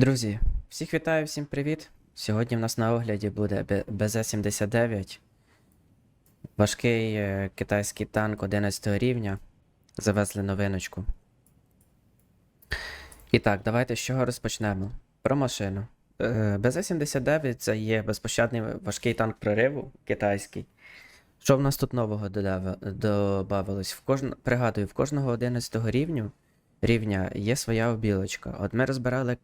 Друзі, всіх вітаю, всім привіт. Сьогодні в нас на огляді буде БЗ-79. Важкий е, китайський танк 11 рівня. Завезли новиночку. І так, давайте з чого розпочнемо. Про машину. Е, БЗ-79 це є безпощадний важкий танк прориву китайський. Що в нас тут нового додав- добавилось? В кожн... Пригадую, в кожного 11 рівню, рівня є своя обілочка. От ми розбирали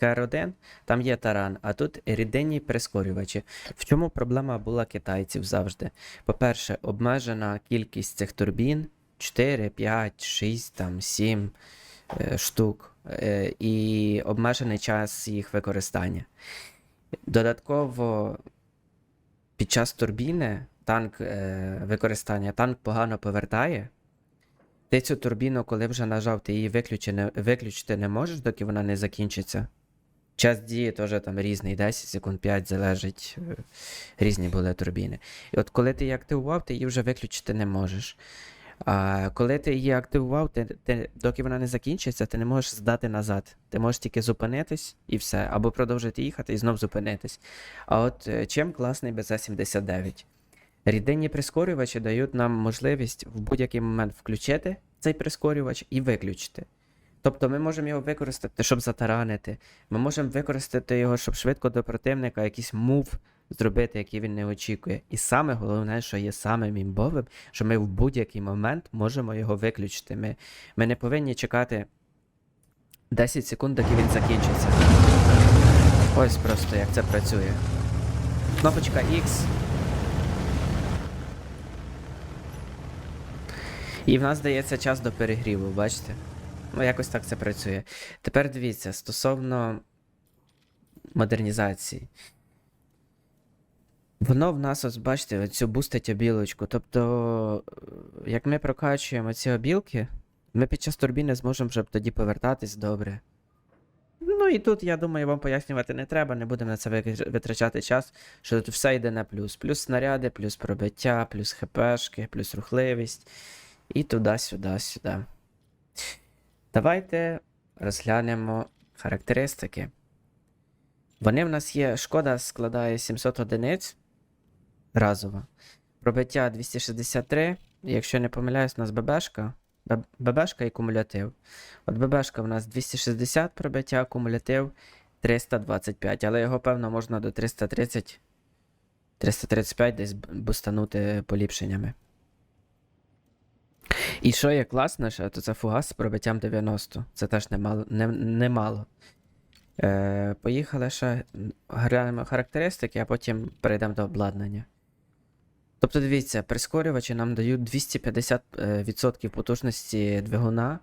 КР-1, там є таран, а тут рідинні прискорювачі. В чому проблема була китайців завжди? По-перше, обмежена кількість цих турбін 4, 5, 6, там, 7 е, штук, е, і обмежений час їх використання. Додатково під час турбіни танк е, використання танк погано повертає. Ти цю турбіну, коли вже нажав, ти її виключити не можеш, доки вона не закінчиться. Час дії теж там різний, 10 секунд, 5 залежить. е, Різні були турбіни. І от коли ти її активував, ти її вже виключити не можеш. А коли ти її активував, ти, ти, доки вона не закінчиться, ти не можеш здати назад. Ти можеш тільки зупинитись і все, або продовжити їхати і знов зупинитись. А от е, чим класний БЗ-79? Рідинні прискорювачі дають нам можливість в будь-який момент включити цей прискорювач і виключити. Тобто ми можемо його використати, щоб затаранити. Ми можемо використати його, щоб швидко до противника якийсь мув зробити, який він не очікує. І саме головне, що є самим імбовим, що ми в будь-який момент можемо його виключити. Ми, ми не повинні чекати 10 секунд, доки він закінчиться. Ось просто як це працює. Кнопочка X. І в нас дається час до перегріву, бачите? Ну, якось так це працює. Тепер дивіться, стосовно модернізації. Воно в нас, ось бачите, цю бустить обілочку. Тобто, е, як ми прокачуємо ці обілки, ми під час турбіни зможемо вже тоді повертатись добре. Ну і тут, я думаю, вам пояснювати не треба, не будемо на це витрачати час, що тут все йде на плюс. Плюс снаряди, плюс пробиття, плюс хпшки, плюс рухливість. І туди-сюди, сюди. Давайте розглянемо характеристики. Вони в нас є. Шкода складає 700 одиниць разово. Пробиття 263. Якщо не помиляюсь, у нас ББшка. ББшка і кумулятив. От ББшка в нас 260 пробиття, кумулятив 325, але його, певно, можна до 330 335 десь бустанути поліпшеннями. І що є класно, ще, то це фугас з пробиттям 90. Це теж немало. Не, немало. Е, поїхали ще глянемо характеристики, а потім перейдемо до обладнання. Тобто, дивіться, прискорювачі нам дають 250% потужності двигуна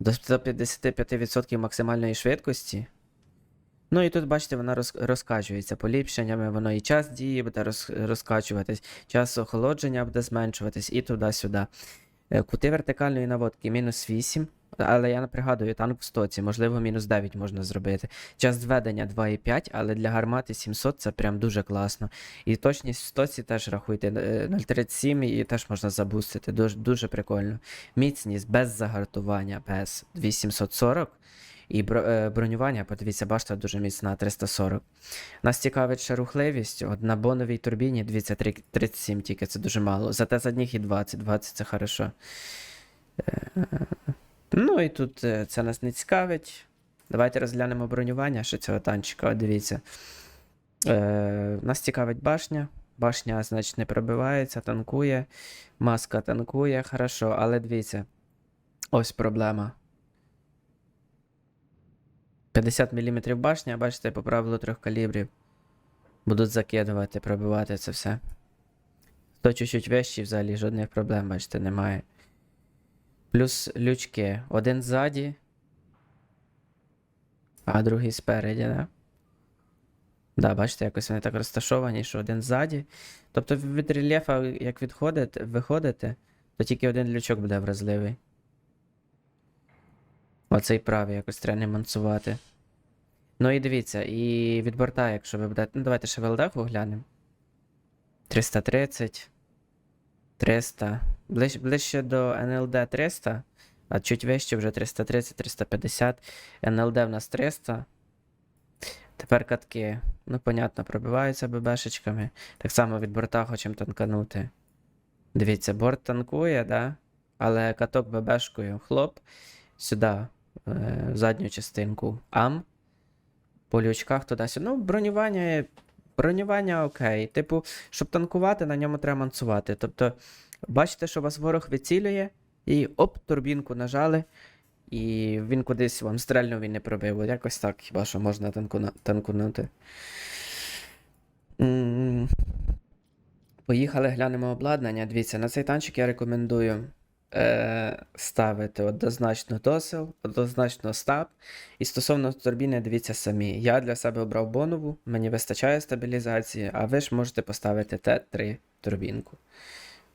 до 155% максимальної швидкості. Ну і тут, бачите, вона роз, розкачується поліпшеннями, воно і час дії буде роз, розкачуватись, час охолодження буде зменшуватись і туди-сюди. Е, Кути вертикальної наводки мінус 8, але я не пригадую, танк в стоці, можливо, мінус 9 можна зробити. Час зведення 2,5, але для гармати 700 це прям дуже класно. І точність в стоці теж рахуйте е, 0,37 і теж можна забустити. Дуже, дуже прикольно. Міцність без загартування, без 2740. І е, бронювання, подивіться, башта дуже міцна 340. Нас цікавить ще рухливість. От на боновій турбіні, дивіться, 37 тільки, це дуже мало. Зате задніх і 20, 20 це хорошо. Е, Ну і тут е, це нас не цікавить. Давайте розглянемо бронювання ще цього танчика. Дивіться. Нас цікавить башня. Башня, значить, не пробивається, танкує. Маска танкує, хорошо, але дивіться. Ось проблема. 50 мм башня, бачите, по правилу трьох калібрів. Будуть закидувати, пробивати це все. То чуть-чуть вищий, взагалі жодних проблем, бачите, немає. Плюс лючки. Один ззаді, а другий спереді, да? Да, бачите, якось вони так розташовані, що один ззаді. Тобто від рельєфа, як відходите, виходите, то тільки один лючок буде вразливий. Оцей правий якось треба не мансувати. Ну і дивіться, і від борта, якщо ви будете. Ну, давайте ще ВЛД оглянемо. 330. 300. Ближ, ближче до НЛД 300, а чуть вище вже 330-350. НЛД в нас 300. Тепер катки. Ну, понятно, пробиваються ББшечками. Так само від борта хочемо танканути. Дивіться, борт танкує, да? але каток ББшкою. Хлоп. Сюди, е, задню частинку. Ам. По лючках туди-сюди. Ну, бронювання. Бронювання окей. Типу, щоб танкувати, на ньому треба мансувати. Тобто, бачите, що вас ворог вицілює, і оп, турбінку нажали, і він кудись вам стрельнув і не пробив. Якось так, хіба що можна танкуна- танкунути. М, Поїхали, глянемо обладнання. Дивіться, на цей танчик я рекомендую е, ставити однозначно досил, однозначно стаб. І стосовно турбіни, дивіться самі. Я для себе обрав бонову, мені вистачає стабілізації, а ви ж можете поставити Т3 турбінку.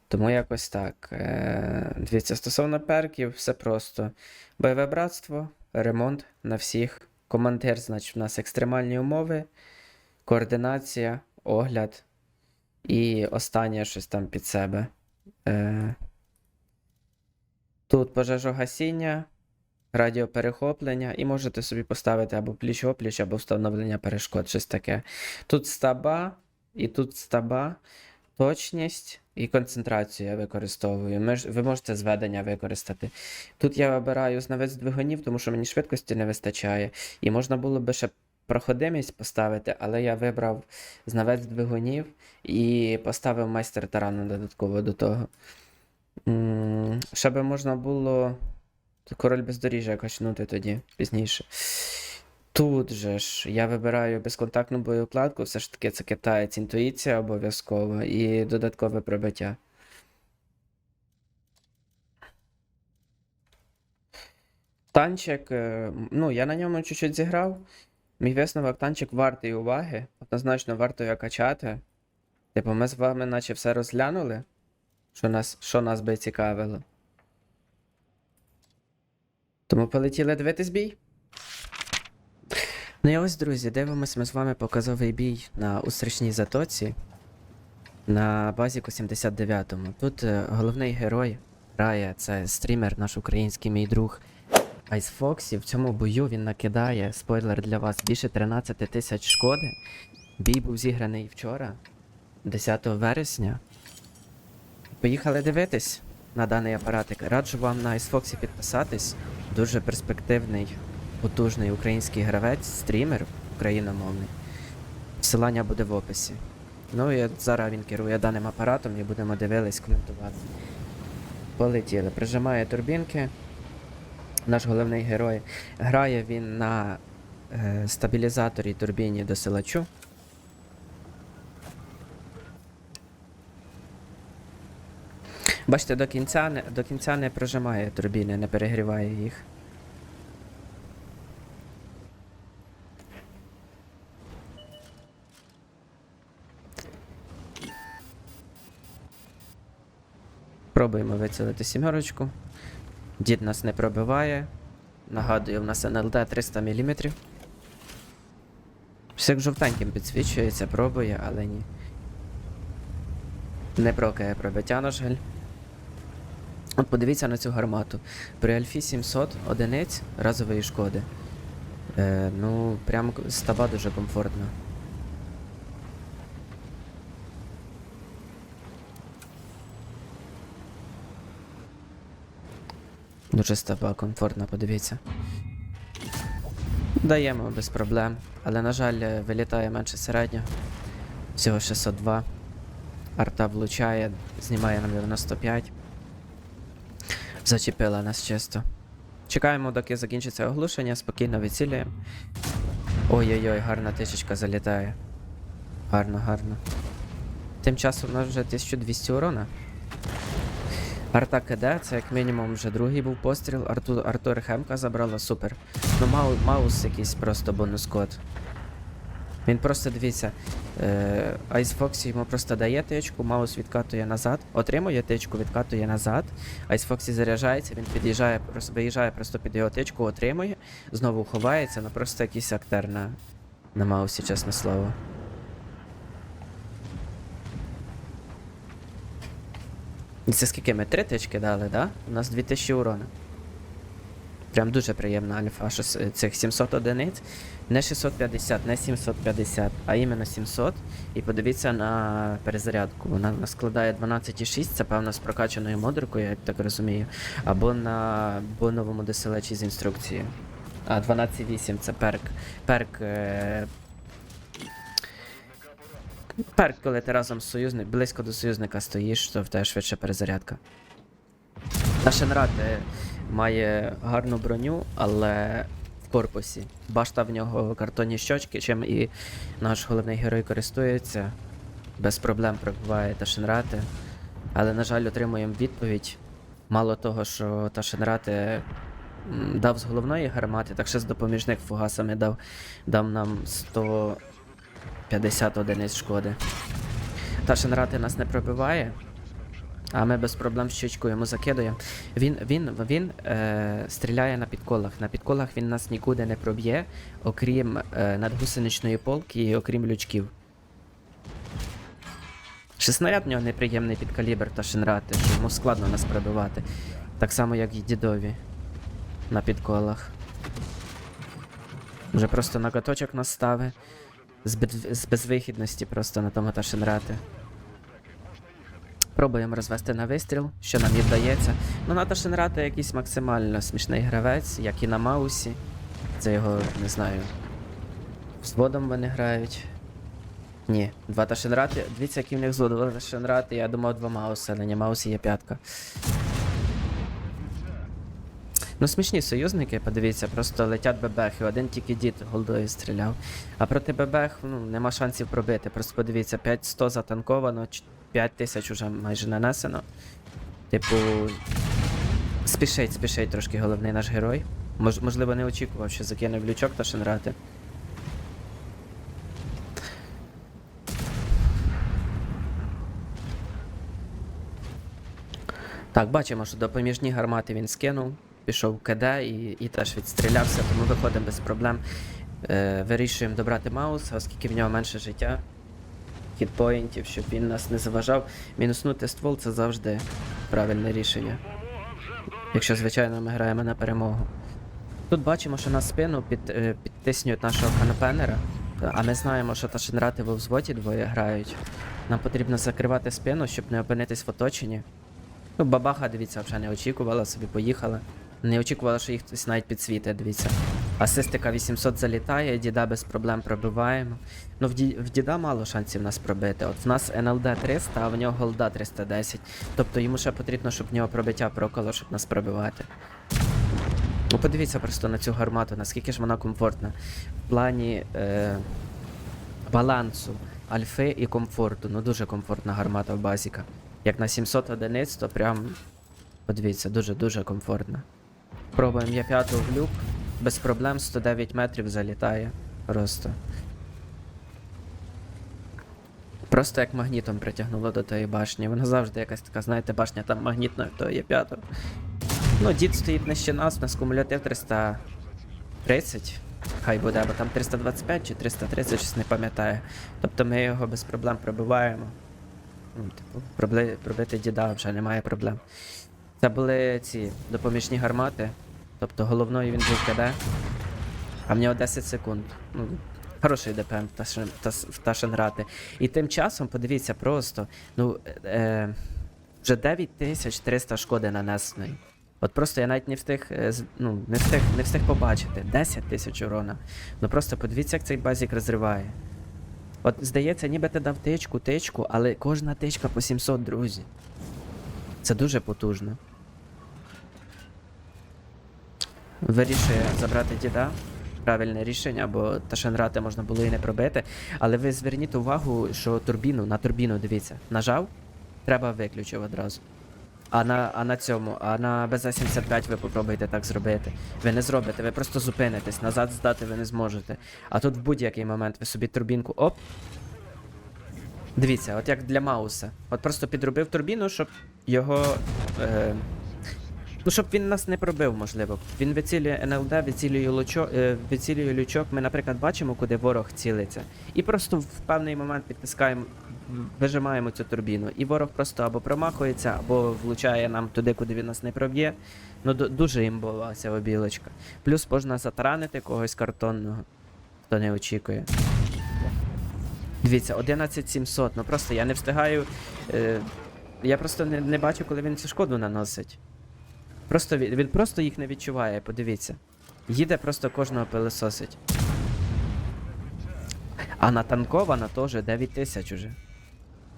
Тому якось так. Е, дивіться, стосовно перків, все просто. Бойове братство, ремонт на всіх. Командир, значить, у нас екстремальні умови, координація, огляд. І останнє щось там під себе. Е, тут пожежогасіння, радіоперехоплення, і можете собі поставити або пліч-опліч, або встановлення перешкод, щось таке. Тут стаба, і тут стаба, точність і концентрацію я використовую. Ви можете зведення використати. Тут я вибираю знавець двигунів, тому що мені швидкості не вистачає. І можна було би ще проходимість поставити, але я вибрав знавець двигунів і поставив майстер тарану додатково до того. Ще би можна було король бездоріжжя качнути тоді пізніше. Тут же ж я вибираю безконтактну боєукладку, все ж таки це китаєць, інтуїція обов'язково і додаткове пробиття. Танчик, е, ну, я на ньому чуть-чуть зіграв. Мій висновок, танчик вартий уваги. Однозначно варто його качати. Типу, ми з вами наче все розглянули, що нас, що нас би цікавило. Тому полетіли дивитись бій. Ну і ось, друзі, дивимось ми з вами показовий бій на устрічній затоці на базіку 79-му. Тут е, головний герой грає, це стрімер, наш український мій друг Айс Фоксі. В цьому бою він накидає, спойлер для вас, більше 13 тисяч шкоди. Бій був зіграний вчора, 10 вересня. Поїхали дивитись на даний апаратик. Раджу вам на Айсфоксі підписатись. Дуже перспективний, потужний український гравець, стрімер україномовний. Посилання буде в описі. Ну і зараз він керує даним апаратом і будемо дивитись, коментувати. Полетіли. Прижимає турбінки. Наш головний герой. Грає він на е, стабілізаторі турбіні досилачу. Бачите, до кінця не, до кінця не прожимає турбіни, не перегріває їх. Пробуємо вицілити сімерочку. Дід нас не пробиває. Нагадую, в нас НЛД 300 мм. Все як жовтеньким підсвічується, пробує, але ні. Не прокає пробиття, на жаль. От подивіться на цю гармату. При Альфі 700 одиниць разової шкоди. Е, ну, прям става дуже комфортна. Дуже става комфортна, подивіться. Даємо без проблем. Але, на жаль, вилітає менше середнього. Всього 602. Арта влучає, знімає на 95. Зачепила нас чисто. Чекаємо, доки закінчиться оглушення, спокійно відцілюємо. Ой-ой-ой, гарна тисячка залітає. Гарно, гарно. Тим часом у нас вже 1200 урона. Арта КД, це як мінімум вже другий був постріл. Арту, Артур Хемка забрала, супер. Ну, Мау, Маус якийсь просто бонус код. Він просто дивіться. Е, Ice Fox йому просто дає тичку, Маус відкатує назад, отримує тичку, відкатує назад. Ice Fox заряджається, він під'їжджає, просто виїжджає просто під його тичку, отримує, знову ховається, ну просто якийсь актер на, на Маусі, чесне слово. І це скільки ми три тички дали, да? У нас 2000 урона. Прям дуже приємна альфа, що цих 700 одиниць. Не 650, не 750, а іменно 700. І подивіться на перезарядку. Вона складає 12,6, це певно з прокачаною модеркою, я так розумію. Або на боновому доселечі з інструкцією. А 12,8 це перк. Перк. Е... Перк, коли ти разом з союзник, близько до союзника стоїш, то в тебе швидше перезарядка. Нашенрат е, має гарну броню, але в корпусі. Башта в нього картонні щочки, чим і наш головний герой користується. Без проблем пробиває Ташенрати. Але, на жаль, отримуємо відповідь. Мало того, що Ташенрати дав з головної гармати, так ще з допоміжних фугасами дав, дав нам 150 одиниць шкоди. Ташенрати нас не пробиває. А ми без проблем щучку йому закидуємо. Він, він, він е, стріляє на підколах. На підколах він нас нікуди не проб'є, окрім е, надгусеничної полки і окрім лючків. Ще снаряд в нього неприємний під калібр та шинрати, що йому складно нас пробивати. Так само, як і дідові на підколах. Вже просто на каточок нас стави. З, без- з безвихідності просто на тому та шинрати. Пробуємо розвести на вистріл, що нам і вдається. Ну, на Ташенрата якийсь максимально смішний гравець, як і на Маусі. Це його, не знаю. Взводом вони грають. Ні, два Ташенрати. Дивіться, які в них звод. Два Ташенрати, я думав два Мауси, але не Маусі є п'ятка. Ну, смішні союзники, подивіться, просто летять бебехи. Один тільки дід голдою стріляв. А проти бебех ну, нема шансів пробити. Просто подивіться, 5100 затанковано, 5000 уже майже нанесено. Типу. Спішить, спішить трошки головний наш герой. Мож, можливо, не очікував, що закине в лючок та шенрати. Так, бачимо, що допоміжні гармати він скинув, пішов в КД і, і теж відстрілявся, тому виходимо без проблем. Е, вирішуємо добрати Маус, оскільки в нього менше життя, хітпоінтів, щоб він нас не заважав. Мінуснути ствол це завжди правильне рішення. Якщо, звичайно, ми граємо на перемогу. Тут бачимо, що на спину під, е, підтиснюють нашого канопенера, а ми знаємо, що ташенрати во взводі двоє грають. Нам потрібно закривати спину, щоб не опинитись в оточенні. Ну, бабаха, дивіться, вже не очікувала, собі поїхала. Не очікувала, що їх хтось навіть підсвітить, дивіться. Асистика 800 залітає, діда без проблем пробиваємо. Ну, в, ді, в діда мало шансів нас пробити. От в нас НЛД 300, а в нього голда 310. Тобто йому ще потрібно, щоб в нього пробиття проколо, щоб нас пробивати. Ну, подивіться просто на цю гармату, наскільки ж вона комфортна. В плані е, балансу альфи і комфорту. Ну, дуже комфортна гармата в базіка. Як на 700 одиниць, то прям. Подивіться, дуже-дуже комфортно. Пробуємо я п'яту в люк. Без проблем 109 метрів залітає. Просто. Просто як магнітом притягнуло до тої башні. Вона завжди якась така, знаєте, башня там магнітна, то є п'ята. Ну, дід стоїть нижче нас, у нас кумулятив 330. Хай буде, або там 325 чи 330, щось не пам'ятаю. Тобто ми його без проблем пробиваємо. Ну, типу, пробити діда вже немає проблем. Це були ці допоміжні гармати. Тобто головною він був КД, а в нього 10 секунд. Ну, хороший ДПМ в в Ташенграти. І тим часом, подивіться, просто, ну, е, вже 9300 шкоди нанесеної. От просто я навіть не встиг, е, ну, не встиг, не встиг побачити. 10 тисяч урона. Ну просто подивіться, як цей базік розриває. От здається, ніби ти дав тичку, тичку, але кожна тичка по 700, друзі. Це дуже потужно. Вирішує забрати діда. Правильне рішення, бо Ташенрати можна було і не пробити. Але ви зверніть увагу, що турбіну, на турбіну дивіться, нажав, треба виключив одразу. А на, а на цьому, а на БЗ-75 ви попробуйте так зробити. Ви не зробите, ви просто зупинитесь, назад здати ви не зможете. А тут в будь-який момент ви собі турбінку оп. Дивіться, от як для Мауса. От просто підробив турбіну, щоб його. Е, ну, щоб він нас не пробив, можливо. Він вицілює НЛД, вицілює лучок, е, вицілює лючок. Ми, наприклад, бачимо, куди ворог цілиться. І просто в певний момент підтискаємо вижимаємо цю турбіну. І ворог просто або промахується, або влучає нам туди, куди він нас не проб'є. Ну, ду- дуже імбова ця обілочка. Плюс можна затаранити когось картонного, хто не очікує. Дивіться, 11700, ну просто я не встигаю. Е, я просто не, не бачу, коли він цю шкоду наносить. Просто він, він просто їх не відчуває, подивіться. Їде просто кожного пилососить. А натанкована теж 9 тисяч уже.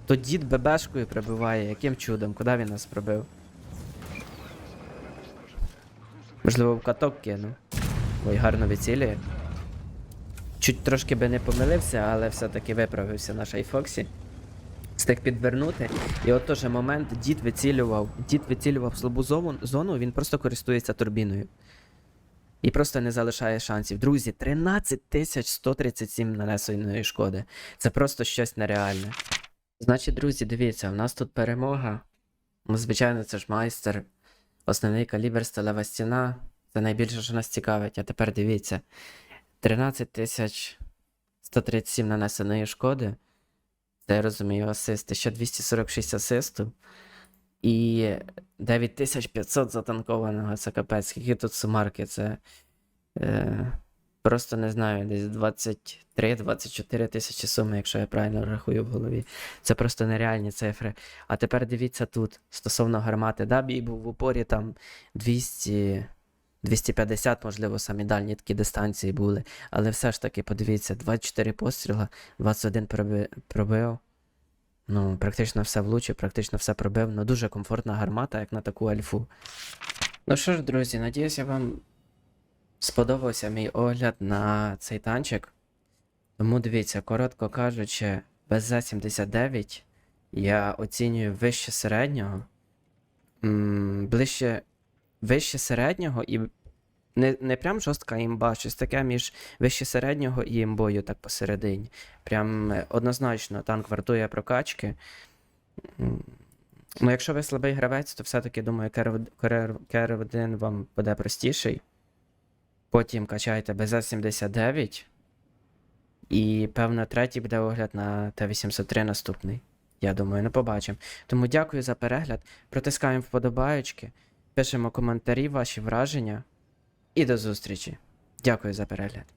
То дід ББшкою прибиває, яким чудом, куди він нас пробив? Можливо, в каток кинув. Ой, гарно відцілює. Чуть трошки би не помилився, але все-таки виправився наш айфоксі. Встиг підвернути. І от теж момент дід вицілював. Дід вицілював слабу зону, він просто користується турбіною. І просто не залишає шансів. Друзі, 13 137 нанесеної шкоди. Це просто щось нереальне. Значить, друзі, дивіться, в нас тут перемога. Ну, звичайно, це ж майстер. Основний калібр сталева стіна. Це найбільше, що нас цікавить. А тепер дивіться. 13 137 нанесеної шкоди. Це я розумію, асисти. Ще 246 асисту. І 9500 затанкованого. Це капець. Скільки тут сумарки? Це. Е, просто не знаю, десь 23-24 тисячі суми, якщо я правильно рахую в голові. Це просто нереальні цифри. А тепер дивіться тут, стосовно гармати. Да, бій був в упорі там 200. 250, можливо, самі дальні такі дистанції були. Але все ж таки, подивіться, 24 постріла, 21 проби- пробив. Ну, практично все влучив, практично все пробив. Ну, дуже комфортна гармата, як на таку альфу. Ну що ж, друзі, надіюся, вам сподобався мій огляд на цей танчик. Тому дивіться, коротко кажучи, БЗ-79 я оцінюю вище середнього. М, ближче вище середнього і не, не прям жорстка імба, щось таке між вище середнього і імбою так посередині. Прям е, однозначно танк вартує прокачки. Ну, якщо ви слабий гравець, то все-таки думаю, Керв 1 вам буде простіший. Потім качайте БЗ-79. І, певно, третій буде огляд на Т-803 наступний. Я думаю, не побачимо. Тому дякую за перегляд. Протискаємо вподобаючки. Пишемо коментарі, ваші враження. І до зустрічі. Дякую за перегляд.